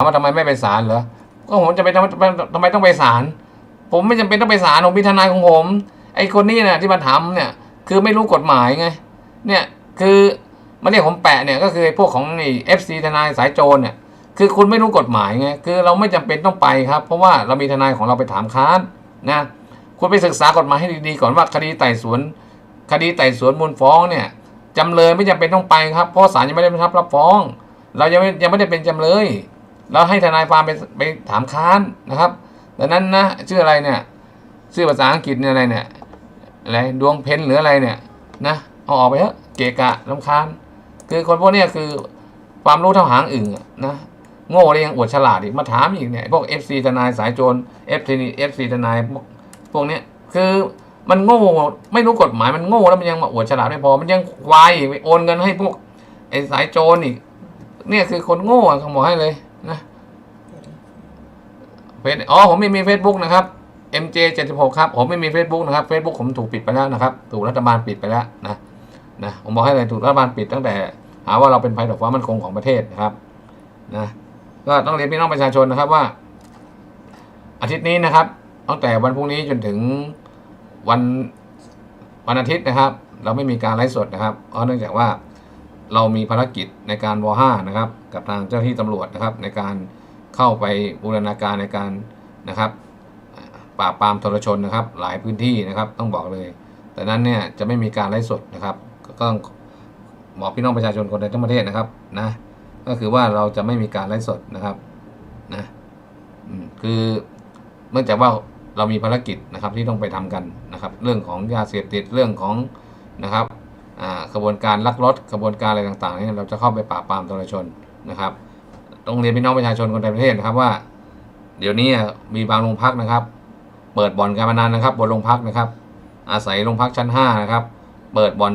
ถามว่าทำไมไม่ไปศาลเหรอ ก็ผมจะไปทำไมทำไมต้องไปศาล ผมไม่จำเป็นต้องไปศาลผมมีทนายของผม ไอ้คนนี้เนี่ยที่มาทำเนี่ย คือไม่รู้กฎหมายไง เนี่ยคือมาเรียกผมแปะเนี่ยก็คือพวกของไอ้เอฟซีทนายสายโจรเนี่ย คือคุณไม่รู้กฎหมายไง คือเราไม่จำเป็นต้องไปครับ เพราะว่าเรามีทนายของเราไปถามค้านนะ คุณไปศึกษากฎหมายให้ดีๆก่อนว่าคดีไต่สวน คดีไต่สวนมูลฟ้องเนี่ยจำเลยไม่จำเป็นต้องไปครับ เพราะศาลยังไม่ได้รับรับฟ้อง เรายังไม่ยังไม่ได้เป็นจำเลย เราให้ทนายความไปไปถามค้านนะครับดังนั้นนะชื่ออะไรเนี่ยชื่อภาษาอังกฤษเนี่ยอะไรเนี่ยอะไรดวงเพนหรืออะไรเนี่ยนะเอาออกไปเถอะเกะกะลำคาญคือคนพวกนี้คือความรู้เท่าหางอึ่งนะโง่เลยยังอวดฉลาดอีกมาถามอีกเนี่ยพวก FC ทนายสายโจร FC FC ทนายพวกพวกเนี้ยคือมันโง่ไม่รู้กฎหมายมันโง่แล้วมันยังมาอวดฉลาดไม่พอ มันยังควายอีกไปโอนเงินให้พวกไอ้สายโจรอีกเนี่ยคือคนโง่เขาบอกให้เลย เฟซอ๋อผมไม่มี Facebook นะครับ MJ 76 ครับผมไม่มี Facebook นะครับ Facebook ผมถูกปิดไปแล้วนะครับ ถูกรัฐบาลปิดไปแล้วนะนะผมบอกให้เลยถูกรัฐบาลปิดตั้งแต่ หาว่าเราเป็นภัยต่อความมั่นคงของประเทศนะครับนะก็ต้องเรียนพี่น้องประชาชนนะครับว่า อาทิตย์นี้นะครับตั้งแต่วันพรุ่งนี้จนถึงวันวันอาทิตย์นะครับ เราไม่มีการไลฟ์สดนะครับเพราะเนื่องจากว่าเรามีภารกิจในการว5นะครับ กับทางเจ้าหน้าที่ตำรวจนะครับ ในการ เข้าไปบูรณาการในการนะครับปราบปรามทรชนนะครับ หลายพื้นที่นะครับต้องบอกเลย แต่นั้นเนี่ยจะไม่มีการไลฟ์สดนะครับ ก็ต้องบอกพี่น้องประชาชนคนในทั้งประเทศนะครับนะก็คือว่าเราจะไม่มีการไลฟ์สดนะครับนะคือเนื่องจากว่าเรามีภารกิจนะครับที่ต้องไปทำกันนะครับ เรื่องของยาเสพติดเรื่องของนะครับอ่าขบวนการลักรถขบวนการอะไรต่างๆเนี่ยเราจะเข้าไปปราบปรามตรชนนะครับ ต้องเรียนพี่น้องประชาชนคนในประเทศนะครับว่า เดี๋ยวนี้มีบางโรงพักนะครับ เปิดบ่อนการพนันนะครับบนโรงพักนะครับ อาศัยโรงพักชั้น5นะครับ เปิดบ่อน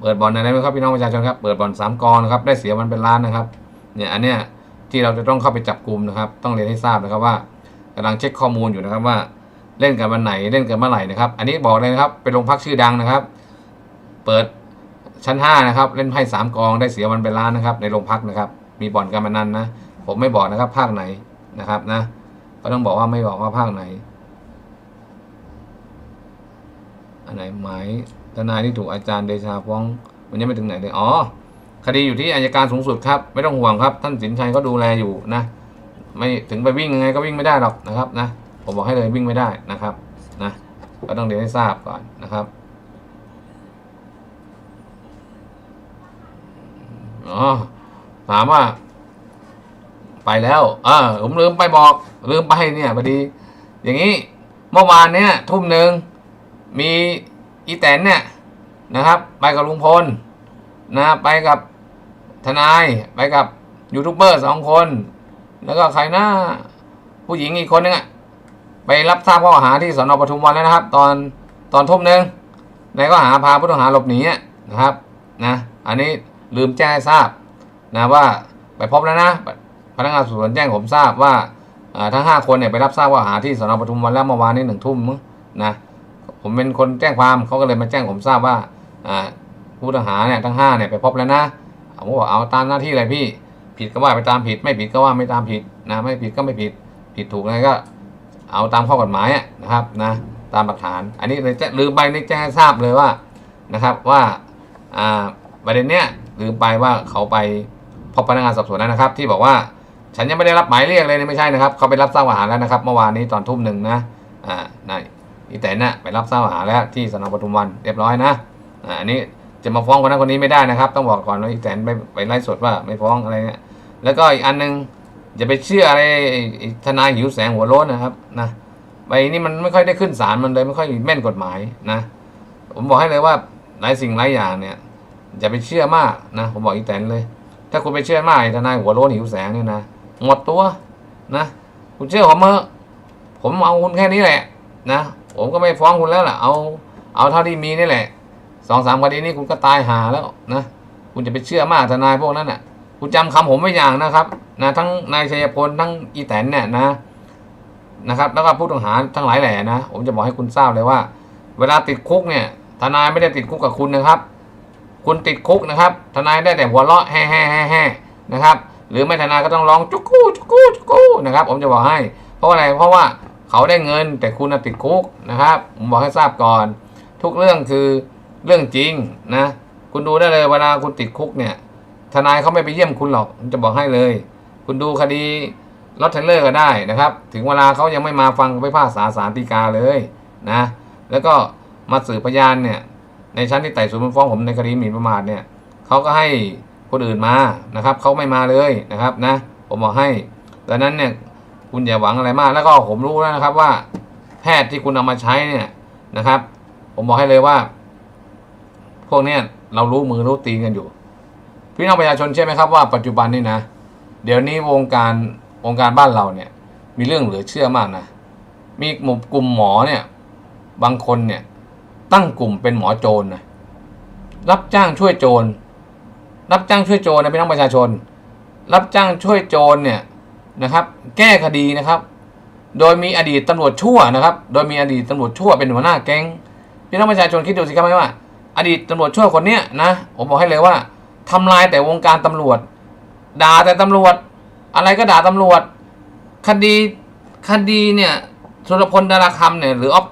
เปิดบ่อนอะไรไหมครับพี่น้องประชาชนครับ เปิดบ่อนสามกองนะครับ ได้เสียวันเป็นล้านนะครับ เนี่ยอันเนี้ยที่เราจะต้องเข้าไปจับกลุ่มนะครับ ต้องเรียนให้ทราบนะครับว่ากำลังเช็คข้อมูลอยู่นะครับว่าเล่นกันวันไหนเล่นกันเมื่อไหร่นะครับ อันนี้บอกเลยนะครับเป็นโรงพักชื่อดังนะครับ เปิดชั้นห้านะครับ เล่นไพ่สามกองได้เสียวันเป็นล้านนะครับ ในโรงพักนะครับ มีบ่อนการพนันนะ ผมไม่บอกนะครับ ภาคไหนนะครับนะ ก็ต้องบอกว่าไม่บอกว่าภาคไหน อันไหนหมายทนายที่ถูกอาจารย์เดชาฟ้องมันยังไม่ถึงไหนเลยอ๋อคดีอยู่ที่อายการสูงสุดครับ ไม่ต้องห่วงครับ ท่านสินชัยก็ดูแลอยู่นะ ไม่ถึงไปวิ่งยังไงก็วิ่งไม่ได้หรอกนะครับนะผมบอกให้เลยวิ่งไม่ได้นะครับนะก็ต้องเรียนให้ทราบก่อนนะครับอ๋อ ถามว่า ไปแล้ว เออผมลืมไปบอก ลืมไปเนี่ยพอดี อย่างนี้เมื่อวานเนี่ย ทุ่มหนึ่งมีอีแตนเนี่ยนะครับ ไปกับลุงพลนะไปกับทนายไปกับยูทูบเบอร์สองคน แล้วก็ใครน้าผู้หญิงอีกคนนึงอะไปรับทราบข้อหาที่สอนอปทุมวันแล้วนะครับ ตอนตอนทุ่มหนึ่งในข้อหาพาผู้ต้องหาหลบหนีนะครับนะ อันนี้ลืมแจ้งให้ทราบ นะว่าไปพบแล้วนะ พนักงานสอบสวนแจ้งผมทราบว่าทั้งห้าคนเนี่ยไปรับทราบข้อหาที่สนปทุมวันแล้วเมื่อวานนี้หนึ่งทุ่มนะผมเป็นคนแจ้งความเขาก็เลยมาแจ้งผมทราบว่าผู้ต้องหาเนี่ยทั้งห้าเนี่ยไปพบแล้วนะผมบอกเอาตามหน้าที่เลยพี่ ผิดก็ว่าไปตามผิด ไม่ผิดก็ว่าไม่ตามผิดนะไม่ผิดก็ไม่ผิดผิดถูกอะไรก็ เอาตามข้อกฎหมายนะครับนะตามหลักฐาน อันนี้เลยจะลืมไปนี่แจ้งให้ทราบเลยว่านะครับว่าประเด็นเนี้ยลืมไปว่าเขาไป พบพนักงานสอบสวนแล้วนะครับ ที่บอกว่าฉันยังไม่ได้รับหมายเรียกเลยนี่ไม่ใช่นะครับเขาไปรับทราบข้อหาแล้วนะครับ เมื่อวานนี้ตอนทุ่มหนึ่งนะอ่านายอีแต่น่ะไปรับทราบข้อหาแล้วที่สนปทุมวันเรียบร้อยนะอ่าอันนี้จะมาฟ้องคนนั้นคนนี้ไม่ได้นะครับ ต้องบอกก่อนว่าอีแต่นไปไปไล่สดว่าไม่ฟ้องอะไรเงี้ยแล้วก็อีกอันหนึงอย่าไปเชื่ออะไรทนายหิวแสงหัวโล้นนะครับนะใบนี้มันไม่ค่อยได้ขึ้นศาลมันเลยไม่ค่อยแม่นกฎหมายนะ ผมบอกให้เลยว่าหลายสิ่งหลายอย่างเนี่ยอย่าไปเชื่อมากนะผมบอกอีแตนเลย ถ้าคุณไปเชื่อมากไอ้ทนายหัวโล้นหิวแสงเนี่ยนะหมดตัวนะคุณเชื่อผมเถอะผมเอาคุณแค่นี้แหละนะผมก็ไม่ฟ้องคุณแล้วล่ะเอาเอาเท่าที่มีนี่แหละสองสามคดีนี้คุณก็ตายหาแล้วนะคุณจะไปเชื่อมากทนายพวกนั้นน่ะ คุณจำคำผมไว้อย่างนะครับนะทั้งนายชัยพลทั้งอีแตนเนี่ยนะนะครับ แล้วก็ผู้ต้องหาทั้งหลายแหล่นะ ผมจะบอกให้คุณทราบเลยว่า เวลาติดคุกเนี่ย ทนายไม่ได้ติดคุกกับคุณนะครับ คุณติดคุกนะครับ ทนายได้แต่หัวเราะแฮ่แฮ่แฮ่แฮ่นะครับ หรือไม่ทนายก็ต้องร้องจุกกู้จุกกู้จุกกู้นะครับ ผมจะบอกให้ เพราะอะไรเพราะว่าเขาได้เงินแต่คุณน่ะติดคุกนะครับผมบอกให้ทราบก่อน ทุกเรื่องคือเรื่องจริงนะคุณดูได้เลยเวลาคุณติดคุกเนี่ย ทนายเขาไม่ไปเยี่ยมคุณหรอกผมจะบอกให้เลย คุณดูคดีลอตเทเลอร์ก็ได้นะครับ ถึงเวลาเขายังไม่มาฟังไปพากษาสารตีกาเลยนะ แล้วก็มาสืบพยานเนี่ย ในชั้นที่ไต่สวนมูลฟ้องผมในคดีหมิ่นประมาทเนี่ยเขาก็ให้คนอื่นมานะครับเขาไม่มาเลยนะครับนะผมบอกให้ดังนั้นเนี่ยคุณอย่าหวังอะไรมาก แล้วก็ผมรู้แล้วนะครับว่า แพทย์ที่คุณเอามาใช้เนี่ยนะครับ ผมบอกให้เลยว่า พวกเนี้ยเรารู้มือรู้ตีนกันอยู่ พี่น้องประชาชนเชื่อไหมครับว่าปัจจุบันนี่นะ เดี๋ยวนี้วงการวงการบ้านเราเนี่ย มีเรื่องเหลือเชื่อมากนะมีหมู่กลุ่มหมอเนี่ย บางคนเนี่ย ตั้งกลุ่มเป็นหมอโจรนะรับจ้างช่วยโจร รับจ้างช่วยโจรนะพี่น้องประชาชน รับจ้างช่วยโจรเนี่ยนะครับ แก้คดีนะครับ โดยมีอดีตตำรวจชั่วนะครับ โดยมีอดีตตำรวจชั่วเป็นหัวหน้าแก๊งพี่น้องประชาชนคิดดูสิครับว่า อดีตตำรวจชั่วคนเนี้ยนะผมบอกให้เลยว่าทำลายแต่วงการตำรวจด่าแต่ตำรวจ อะไรก็ด่าตำรวจ คดีคดีเนี่ยสุรพลดาราคำเนี่ยหรือออฟ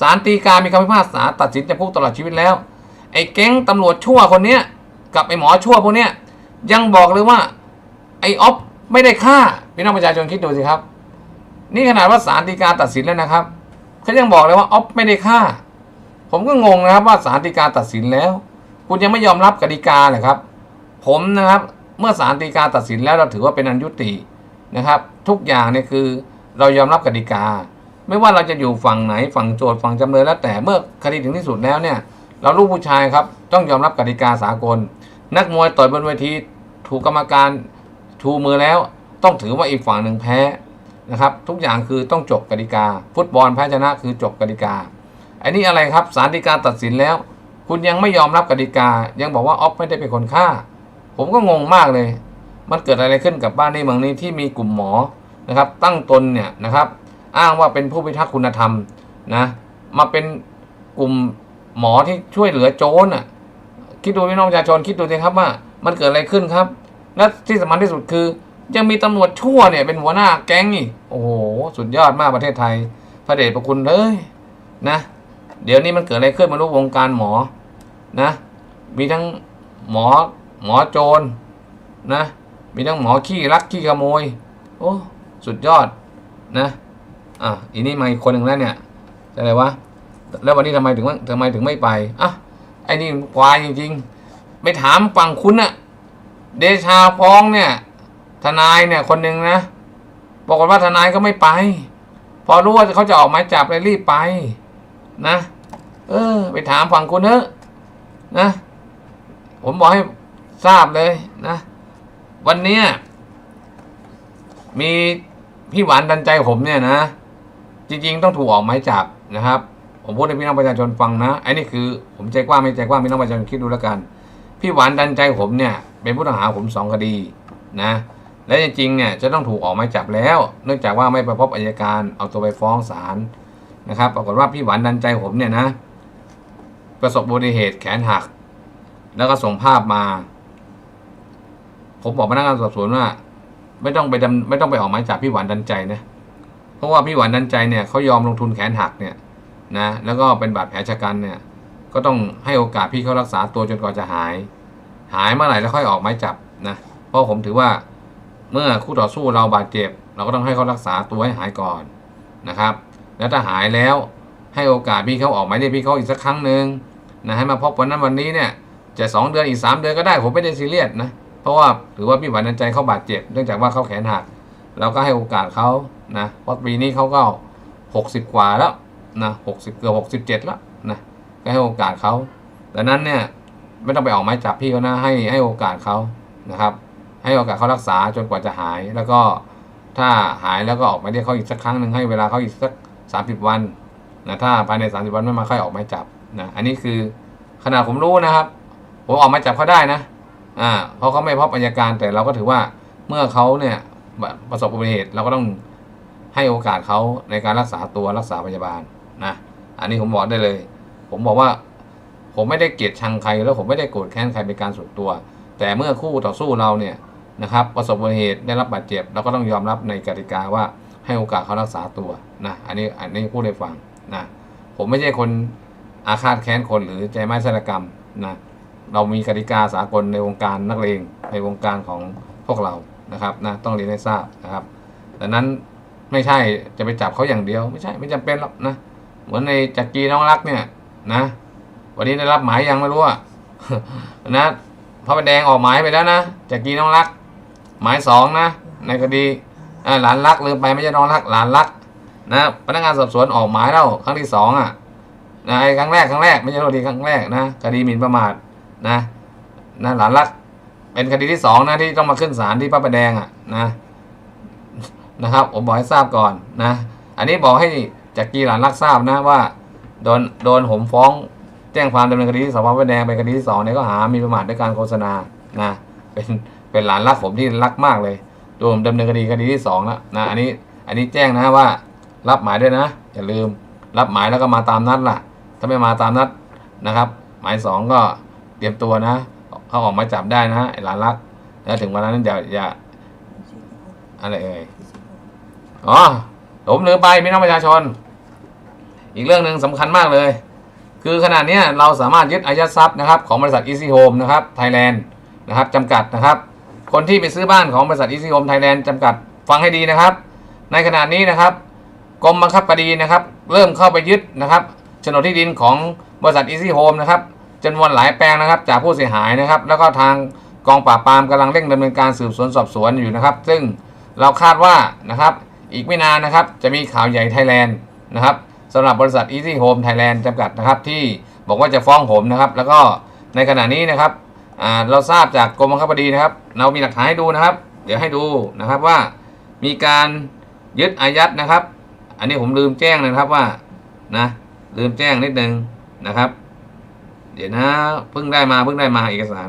สารตีกามีคำพิพากษาตัดสินจำคุกตลอดชีวิตแล้ว ไอ้แก๊งตำรวจชั่วคนเนี้ยกับไอ้หมอชั่วพวกเนี้ยยังบอกเลยว่าไอ้ออฟไม่ได้ฆ่าพี่น้องประชาชนคิดดูสิครับ นี่ขนาดว่าสารตีกาตัดสินแล้วนะครับเขายังบอกเลยว่าออฟไม่ได้ฆ่า ผมก็งงนะครับว่าสารตีกาตัดสินแล้ว คุณยังไม่ยอมรับกติกาเหรอครับ ผมนะครับเมื่อสารตีกาตัดสินแล้วเราถือว่าเป็นอันยุตินะครับ ทุกอย่างเนี่ยคือเรายอมรับกติกา ไม่ว่าเราจะอยู่ฝั่งไหนฝั่งโจทย์ฝั่งจำเลยแล้วแต่เมื่อคดีถึงที่สุดแล้วเนี่ย เราลูกผู้ชายครับต้องยอมรับกติกาสากล นักมวยต่อยบนเวทีถูกกรรมการชูมือแล้ว ต้องถือว่าอีกฝั่งหนึ่งแพ้นะครับ ทุกอย่างคือต้องจบกติกา ฟุตบอลแพ้ชนะคือจบกติกาอันนี้อะไรครับสารดีกาตัดสินแล้ว คุณยังไม่ยอมรับกติกา ยังบอกว่าออฟไม่ได้เป็นคนฆ่า ผมก็งงมากเลย มันเกิดอะไรขึ้นกับบ้านนี้เมืองนี้ที่มีกลุ่มหมอนะครับ ตั้งตนเนี่ยนะครับ อ้างว่าเป็นผู้พิทักษ์คุณธรรมนะมาเป็นกลุ่มหมอที่ช่วยเหลือโจรอะคิดดูพี่น้องประชาชนคิดดูสิครับว่า มันเกิดอะไรขึ้นครับ และที่สำคัญที่สุดคือ ยังมีตำรวจชั่วเนี่ยเป็นหัวหน้าแก๊งอีกโอ้โหสุดยอดมากประเทศไทย พระเดชพระคุณเลยนะ เดี๋ยวนี้มันเกิดอะไรขึ้นมารู้วงการหมอนะมีทั้งหมอหมอโจรนะมีทั้งหมอขี้รักขี้ขโมย โอ้ สุดยอดนะ อะอีนี่มาอีกคนหนึ่งแล้วเนี่ยอะไรวะแล้ววันนี้ทำไมถึงว่าทำไมถึงไม่ไปอะไอ้นี่ควายจริงๆไปถามฝั่งคุณน่ะเดชาฟ้องเนี่ย ทนายเนี่ยคนหนึ่งนะบอกว่าทนายก็ไม่ไป พอรู้ว่าเขาจะออกหมายจับเลยรีบไป นะ เออ ไปถามฝั่งคุณเถอะนะผมบอกให้ทราบเลยนะ วันนี้มีพี่หวานดันใจผมเนี่ยนะ ริง ๆ ต้องถูกออกหมายจับนะครับ ผมพูดให้พี่น้องประชาชนฟังนะไอ้นี่คือผมใจกว้างไม่ใจกว้างพี่น้องประชาชนคิดดูแล้วกัน พี่หวานดันใจผมเนี่ยเป็นผู้ต้องหาผมสองคดีนะและจริงๆเนี่ยจะต้องถูกออกหมายจับแล้ว เนื่องจากว่าไม่ไปพบอัยการเอาตัวไปฟ้องศาลนะครับ ปรากฏว่าพี่หวานดันใจผมเนี่ยนะ ประสบอุบัติเหตุแขนหัก แล้วก็ส่งภาพมา ผมบอกพนักงานสอบสวนว่า ไม่ต้องไปดำไม่ต้องไปออกหมายจับพี่หวานดันใจนะ ราะว่าพี่หวานดันใจเนี่ยเขายอมลงทุนแขนหักเนี่ยนะแล้วก็เป็นบาดแผลชะกันเนี่ยก็ต้องให้โอกาสพี่เขารักษาตัวจนกว่าจะหาย หายเมื่อไหร่แล้วค่อยออกหมายจับนะเพราะผมถือว่าเมื่อคู่ต่อสู้เราบาดเจ็บ เราก็ต้องให้เขารักษาตัวให้หายก่อนนะครับ แล้วถ้าหายแล้วให้โอกาสพี่เขาออกหมายเรียกพี่เขาอีกสักครั้งหนึ่งนะให้มาพบวันนั้นวันนี้เนี่ยจะสองเดือนอีกสามเดือนก็ได้ผมไม่ได้ซีเรียสนะเพราะว่าถือว่าพี่หวานดันใจเขาบาดเจ็บ เนื่องจากว่าเขาแขนหัก เราก็ให้โอกาสเขานะเพราะปีนี้เขาก็หกสิบกว่าแล้วนะหกสิบเกือบหกสิบเจ็ดแล้วนะก็ให้โอกาสเขาดังนั้นเนี่ยไม่ต้องไปออกหมายจับพี่เขานะให้ให้โอกาสเขานะครับ ให้โอกาสเขารักษาจนกว่าจะหาย แล้วก็ถ้าหายแล้วก็ออกมาเรียกเขาอีกสักครั้งหนึ่งให้เวลาเขาอีกสักสามสิบวันนะถ้าภายในสามสิบวันไม่มาค่อยออกหมายจับนะอันนี้คือขนาดผมรู้นะครับ ผมออกหมาจับเขาได้นะอ่าเพราะเขาไม่พบอัยการแต่เราก็ถือว่าเมื่อเขาเนี่ย ประสบอุบัติเหตุเราก็ต้องให้โอกาสเขาในการรักษาตัวรักษาพยาบาลนะอันนี้ผมบอกได้เลย ผมบอกว่า ผมไม่ได้เกลียดชังใครแล้วผมไม่ได้โกรธแค้นใครเป็นการส่วนตัว แต่เมื่อคู่ต่อสู้เราเนี่ยนะครับประสบอุบัติเหตุได้รับบาดเจ็บเราก็ต้องยอมรับในกติกาว่าให้โอกาสเขารักษาตัวนะอันนี้อันนี้พูดให้ฟังนะผมไม่ใช่คนอาฆาตแค้นคนหรือใจไม้สารกรรมนะเรามีกติกาสากลในวงการนักเลงในวงการของพวกเรา นะครับนะต้องเรียนให้ทราบนะครับดังนั้นไม่ใช่จะไปจับเขาอย่างเดียว ไม่ใช่ไม่จำเป็นหรอกนะเหมือนในจักรีน้องรักเนี่ยนะ วันนี้ได้รับหมายยังไม่รู้อะนะพระประแดงออกหมายไปแล้วนะจากกีน้องรัก หมายสองนะ ในคดีหลานรักลืมไปไม่ใช่น้องรักหลานรักนะพนักงานสอบสวนออกหมายแล้วครั้งที่สองอะนะไอ้ครั้งแรกครั้งแรกไม่ใช่คดีครั้งแรกนะคดีหมิ่นประมาทนะนะหลานรัก เป็นคดีที่สองนะที่ต้องมาขึ้นศาลที่พระประแดงอะนะนะครับผมบอกให้ทราบก่อนนะ อันนี้บอกให้จากกีหลานรักทราบนะว่าโดนโดนผมฟ้องแจ้งความดำเนินคดีที่สพพระแดงเป็นคดีที่สองในข้อหามีประมาทด้วยการโฆษณานะเป็นเป็นหลานรักผมที่รักมากเลยโดนดำเนินคดีคดีที่สองแล้วนะอันนี้อันนี้แจ้งนะว่ารับหมายด้วยนะอย่าลืมรับหมายแล้วก็มาตามนัดล่ะ ถ้าไม่มาตามนัดนะครับ หมายสองก็เตรียมตัวนะ เขาออกมาจับได้นะไอ้หลานรัก แล้วถึงวันนั้นอย่าอย่าอะไรเอ่ยอ๋อผมลืมไปพี่น้องประชาชน อีกเรื่องหนึ่งสำคัญมากเลย คือขณะเนี้เราสามารถยึดอายัดทรัพย์นะครับของบริษัท Easy Home นะครับไทยแลนด์นะครับจำกัดนะครับ คนที่ไปซื้อบ้านของบริษัท Easy Home Thailand จำกัดฟังให้ดีนะครับ ในขณะนี้นะครับกรมบังคับคดีนะครับ เริ่มเข้าไปยึดนะครับโฉนดที่ดินของบริษัท Easy Home นะครับ จำนวนหลายแปลงนะครับ จากผู้เสียหายนะครับ แล้วก็ทางกองปราบปรามกำลังเร่งดำเนินการสืบสวนสอบสวนอยู่นะครับ ซึ่งเราคาดว่านะครับ อีกไม่นานนะครับ จะมีข่าวใหญ่ไทยแลนด์นะครับสำหรับบริษัท Easy Home Thailand จำกัดนะครับ ที่บอกว่าจะฟ้องผมนะครับ แล้วก็ในขณะนี้นะครับเราทราบจากกรมบังคับคดีนะครับ เรามีหลักฐานให้ดูนะครับ เดี๋ยวให้ดูนะครับว่ามีการยึดอายัดนะครับ อันนี้ผมลืมแจ้งนะครับว่านะลืมแจ้งนิดนึงนะครับ เดี๋ยวนะ เพิ่งได้มาเพิ่งได้มาเอกสาร